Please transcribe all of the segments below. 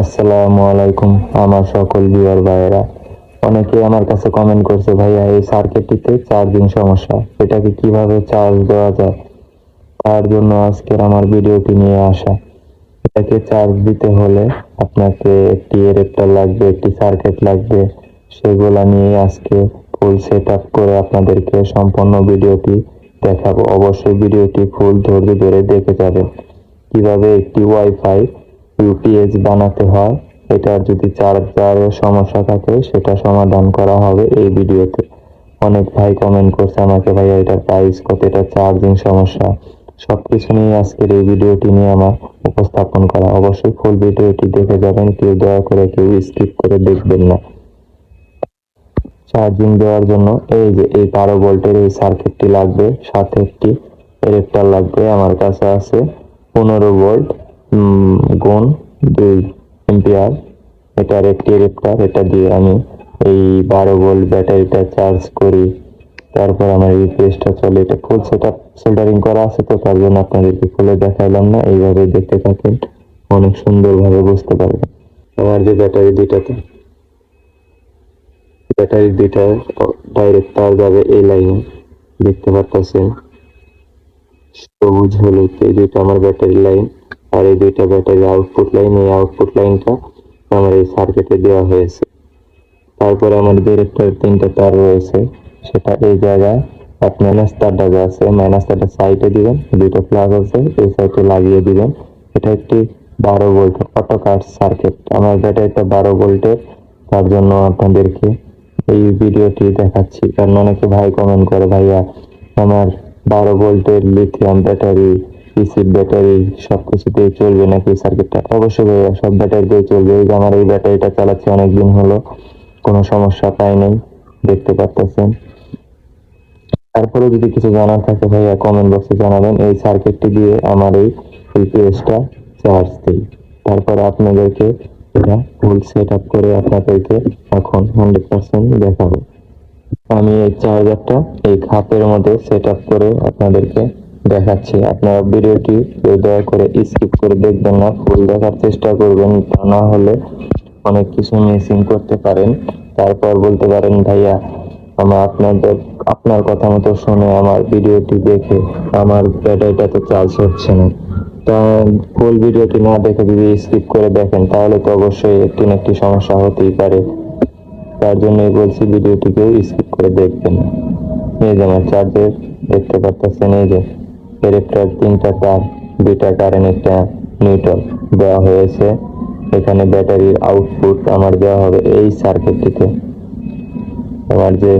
আসসালামু আলাইকুম, আমার সকল ভিউয়ার ভাইয়েরা। অনেকে আমার কাছে কমেন্ট করছে, ভাইয়া, এই সার্কিটটিতে চার্জিং সমস্যা, এটাকে কীভাবে চার্জ দেওয়া যায়? তার জন্য আজকের আমার ভিডিওটি নিয়ে আসা। এটাকে চার্জ দিতে হলে আপনাকে একটি এডাপ্টার লাগবে, একটি সার্কিট লাগবে। সেগুলা নিয়ে আজকে ফুল সেট আপ করে আপনাদেরকে সম্পূর্ণ ভিডিওটি দেখাবো। অবশ্যই ভিডিওটি ফুল ধৈর্য ধরে দেখে যাবেন। কীভাবে একটি ওয়াইফাই ইউপিএস বানাতে হয়, এটার যদি চার্জারের সমস্যা থাকে, সেটা সমাধান করা হবে এই ভিডিওতে। অনেক ভাই কমেন্ট করছে আমাকে, ভাইয়া, এটার প্রাইস কত? এটা চার্জিং সমস্যা। সবকিছু নিয়ে আজকের এই ভিডিওটি নিয়ে আমার উপস্থাপন করা। অবশ্যই ফুল ভিডিওটি দেখে যাবেন, কেউ দয়া করে কেউ স্কিপ করে দেখবেন না। চার্জিং দেওয়ার জন্য এই যে, এই বারো ভোল্টের এই সার্কিটটি লাগবে, সাথে একটি এডাপ্টার লাগবে, আমার কাছে আছে পনেরো ভোল্ট। গুণ দুই এম্পিয়ার এটার একটি এডাপ্টার এটা দিয়ে আমি এই বারো ভোল্ট ব্যাটারিটা চার্জ করি। তারপর আমার ইউপিএসটা চলে, এটা ফুল সেট আপ সোল্ডারিং করা আছে তো, তার জন্য আপনাদেরকে খুলে দেখাইলাম না। এইভাবে দেখতে থাকেন, অনেক সুন্দরভাবে বুঝতে পারবেন। আমার যে ব্যাটারি দুইটাতে, ব্যাটারি দুইটা ডাইরেক্ট তার যাবে এই লাইনে, দেখতে পারতেছেন। সবুজ হলুদ, এই দুইটা আমার ব্যাটারি লাইন। আর এই দুইটা ব্যাটারি আউটপুট লাইন এই আউটপুট লাইনটা আমার এই সার্কিটে দেওয়া হয়েছে। তারপরে আমার ডিরেক্টর তিনটা তার রয়েছে। সেটা এই জায়গায় এক মাইনাস তারটা যে আছে মাইনাস তারটা সাইডে দিবেন দুইটা প্লাগ আছে, এই সাইডে লাগিয়ে দিবেন। এটা একটি বারো ভোল্ট অটো কাট সার্কিট আমার ব্যাটারিটা বারো ভোল্টের তার জন্য আপনাদেরকে এই ভিডিওটি দেখাচ্ছি। কারণ অনেকে ভাই কমেন্ট করে, ভাইয়া, আমার বারো ভোল্টের লিথিয়াম ব্যাটারি পিসির ব্যাটারি সবকিছু দিয়ে চলবে নাকি সার্কিটটা? অবশ্যই সব ব্যাটারি দিয়ে চলবে। এই যে আমার এই ব্যাটারিটা চালাচ্ছি অনেকদিন হলো, কোনো সমস্যা পাই নাই, দেখতে পারতেছেন। তারপরে যদি কিছু জানার থাকে ভাইয়া কমেন্ট বক্সে জানাবেন। এই সার্কিটটি দিয়ে আমার এই ইউপিএসটা চার্জ দিই। তারপরে আপনাদেরকে এটা ফুল সেট আপ করে আপনাদেরকে এখন হান্ড্রেড পার্সেন্ট দেখাবো। আমি এই চার্জারটা এই খাপের মধ্যে সেট আপ করে আপনাদেরকে দেখাচ্ছি। আপনারা ভিডিওটি দয়া করে স্কিপ করে দেখবেন না। ফুল দেখার চেষ্টা করবেন, তা না হলে অনেক কিছু মিসিং করতে পারেন। তারপর বলতে পারেন, ভাইয়া, আমার আপনাদের, আপনার কথা মতো শুনে আমার ভিডিওটি দেখে আমার ব্যাটারিটা তো চার্জ হচ্ছে না। তা ফুল ভিডিওটি না দেখে যদি স্কিপ করে দেখেন, তাহলে তো অবশ্যই একটি না একটি সমস্যা হতেই পারে। তার জন্যই বলছি ভিডিওটিকেও স্কিপ করে দেখবেন এই যে আমার চার্জের দেখতে পারতেছেন, এই যে। এর তিনটা তার দুইটা কারেন্ট একটা নিউট্রাল দেওয়া হয়েছে। এখানে ব্যাটারির আউটপুট আমার দেওয়া হবে এই সার্কিটটিতে আমার যে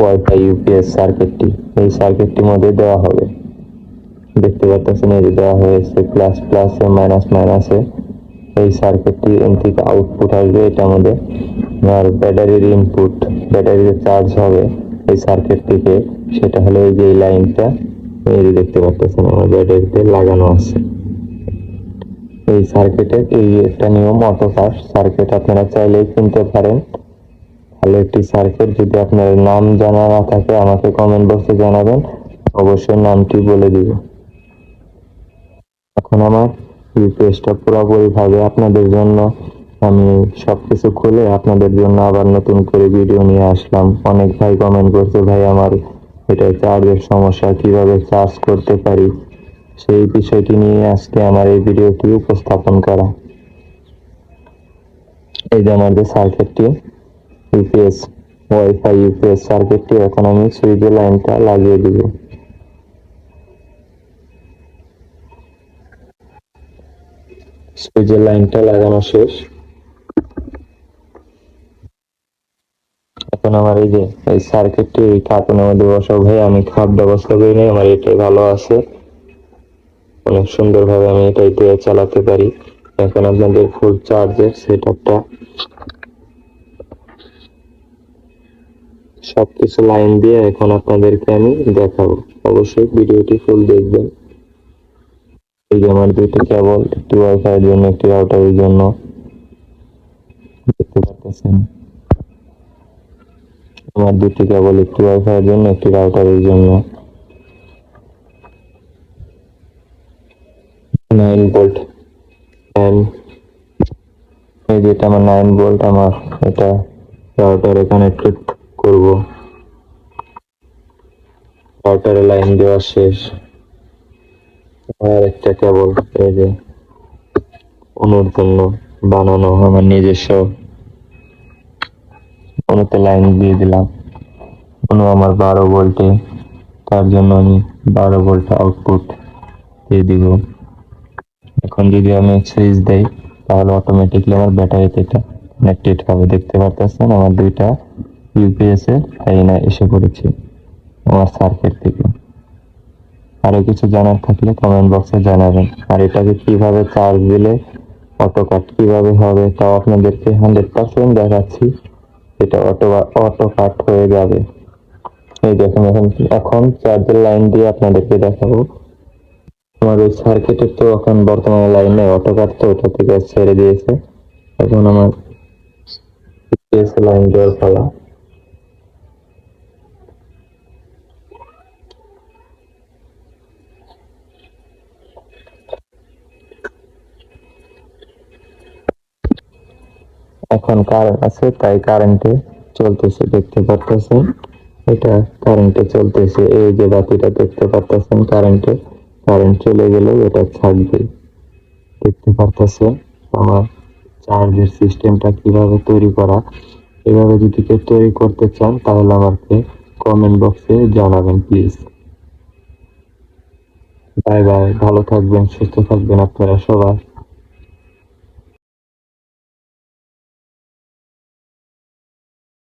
ওয়াইফাই ইউপিএস সার্কিটটি এই সার্কিটটির মধ্যে দেওয়া হবে। দেখতে পাচ্ছেন এই যে দেওয়া হয়েছে প্লাস প্লাসে মাইনাস মাইনাসে এই সার্কিটটি এন থেকে আউটপুট আসবে এটার মধ্যে। আর ব্যাটারির ইনপুট ব্যাটারিতে চার্জ হবে এই সার্কিট থেকে। সেটা হলো এই যে এই লাইনটা এই যে দেখতে পাচ্ছেন আমার ব্যাটারিতে লাগানো আছে। এই সার্কিটের এই একটা নিয়ম অটোকার সার্কিট আপনারা চাইলেই কিনতে পারেন। তাহলে একটি সার্কিট যদি আপনার নাম জানা না থাকে, আমাকে কমেন্ট বক্সে জানাবেন। অবশ্যই নামটি বলে দিব। এখন আমার ইউপিএসটা পুরোপুরি ভাবে আপনাদের জন্য। আমি সবকিছু খুলে আপনাদের জন্য আবার নতুন করে ভিডিও নিয়ে আসলাম। অনেক ভাই কমেন্ট করছে, ভাই, আমার এটা চার্জের সমস্যা, কীভাবে চার্জ করতে পারি? সেই বিষয়টি নিয়ে আজকে আমার এই ভিডিওটি উপস্থাপন করা। এই যে আমার যে সার্কিটটি ইউপিএস ওয়াইফাই ইউপিএস সার্কিটটি এখন আমি সুইচের লাইনটা লাগিয়ে দিব। সুইচের লাইনটা লাগানো শেষ। এখন আমার এই যে, এই সার্কিটটি এই কার্টুনের মধ্যে বসাবো ভাই, আমি খাপ ব্যবস্থা করি নাই, আমার এটাই ভালো আছে। অনেক সুন্দরভাবে আমি এটাই দিয়ে চালাতে পারি। এখন আপনাদের ফুল চার্জের সেট আপটা সবকিছু লাইন দিয়ে এখন আপনাদেরকে আমি দেখাবো। অবশ্যই ভিডিওটি ফুল দেখবেন। এই যে আমার দুইটা কেবল একটি ওয়াইফাই এর জন্য, একটি রাউটারের জন্য। দেখতে পাচ্ছেন? আমার দুটি কেবল একটি ওয়াইফাই এর জন্য, একটি রাউটারের জন্য। নাইন ভোল্ট ফ্যান এই যে এটা আমার নাইন ভোল্ট আমার এটা রাউটারে কানেক্টেড করব। রাউটারে লাইন দেওয়া শেষ। আর একটা কেবল এই যে অনুর জন্য বানানো, আমার নিজস্ব। অনুতে লাইন দিয়ে দিলাম। অনু আমার বারো ভোল্টে তার জন্য আমি বারো ভোল্ট আউটপুট দিয়ে দিব। এখন যদি আমি সুইচ দেই, তাহলে অটোমেটিকলি আমার ব্যাটারিতে এটা কানেক্টেড হবে। দেখতে পারতেছেন, আমার দুইটা ইউপিএস এর লাইন এসে পড়েছে আমার সার্কিট থেকে। আরও কিছু জানার থাকলে কমেন্ট বক্সে জানাবেন। আর এটাকে কীভাবে চার্জ দিলে অটো কাট কীভাবে হবে, তাও আপনাদেরকে হান্ড্রেড পার্সেন্ট দেখাচ্ছি। এটা অটো অটো কাট হয়ে যাবে। এই দেখুন, এখন এখন চার্জের লাইন দিয়ে আপনাদেরকে দেখাবো। আমার ওই সার্কিটের তো এখন বর্তমানে লাইনে অটো কাট তো ওটা থেকে ছেড়ে দিয়েছে। এখন আমার লাইন দেওয়ার পালা। এখন কারেন্ট আছে, তাই কারেন্টে চলতেছে, দেখতে পারতেছেন। এটা কারেন্টে চলতেছে, এই যে বাতিটা দেখতে পারতেছেন কারেন্টে কারেন্ট চলে গেলেও এটা থাকবে। দেখতে পারতেছেন আমার চার্জের সিস্টেমটা কীভাবে তৈরি করা। এভাবে যদি কেউ তৈরি করতে চান, তাহলে আমাকে কমেন্ট বক্সে জানাবেন প্লিজ বাই বাই ভালো থাকবেন, সুস্থ থাকবেন আপনারা সবাই।